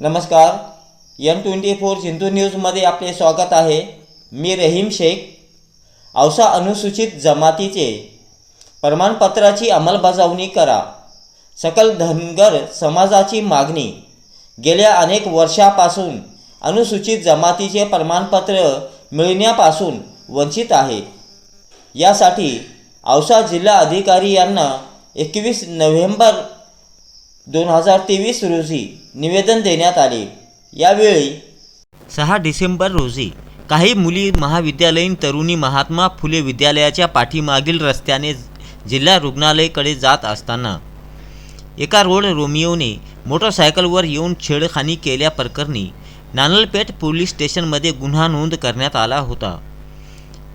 नमस्कार. M twenty four Sindhu न्यूजमध्ये आपले स्वागत आहे. मी रहीम शेख. औसा अनुसूचित जमातीचे. प्रमाणपत्राची अंमलबजावणी करा. सकल धनगर समाजाची मागणी. गेल्या अनेक वर्षापासून अनुसूचित जमातीचे प्रमाणपत्र मिळण्यापासून वंचित आहे. यासाठी औसा जिल्हा अधिकारी यांना एकवीस नोव्हेंबर दोन हजार तेवीस रोजी निवेदन देण्यात आले. यावेळी सहा डिसेंबर रोजी काही मुली महाविद्यालयीन तरुणी महात्मा फुले विद्यालयाच्या पाठीमागील रस्त्याने जिल्हा रुग्णालयाकडे जात असताना एका रोड रोमिओने मोटरसायकलवर येऊन छेडखानी केल्याप्रकरणी नानलपेठ पोलीस स्टेशनमध्ये गुन्हा नोंद करण्यात आला होता.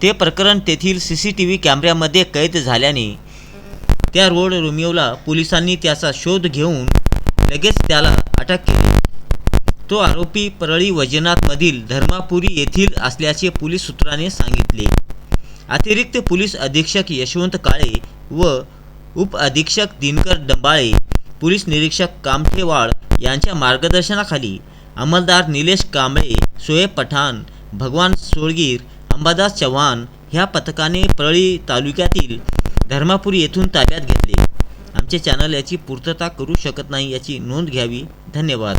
ते प्रकरण तेथील सी सी टी व्ही कॅमेऱ्यामध्ये कैद झाल्याने त्या रोड रोमिओला पोलिसांनी त्याचा शोध घेऊन लगेच त्याला अटक केली. तो आरोपी परळी वैजनाथमधील धर्मापुरी येथील असल्याचे पोलीस सूत्राने सांगितले. अतिरिक्त पोलीस अधीक्षक यशवंत काळे व उप अधीक्षक दिनकर डंबाळे पोलीस निरीक्षक कामठेवाळ यांच्या मार्गदर्शनाखाली अंमलदार निलेश कांबळे सोहेब पठाण भगवान सोळगीर अंबादास चव्हाण ह्या पथकाने परळी तालुक्यातील धर्मापुरी येथून ताब्यात घेतले. आमचे चॅनल याची पूर्तता करू शकत नाही याची नोंद घ्यावी. धन्यवाद.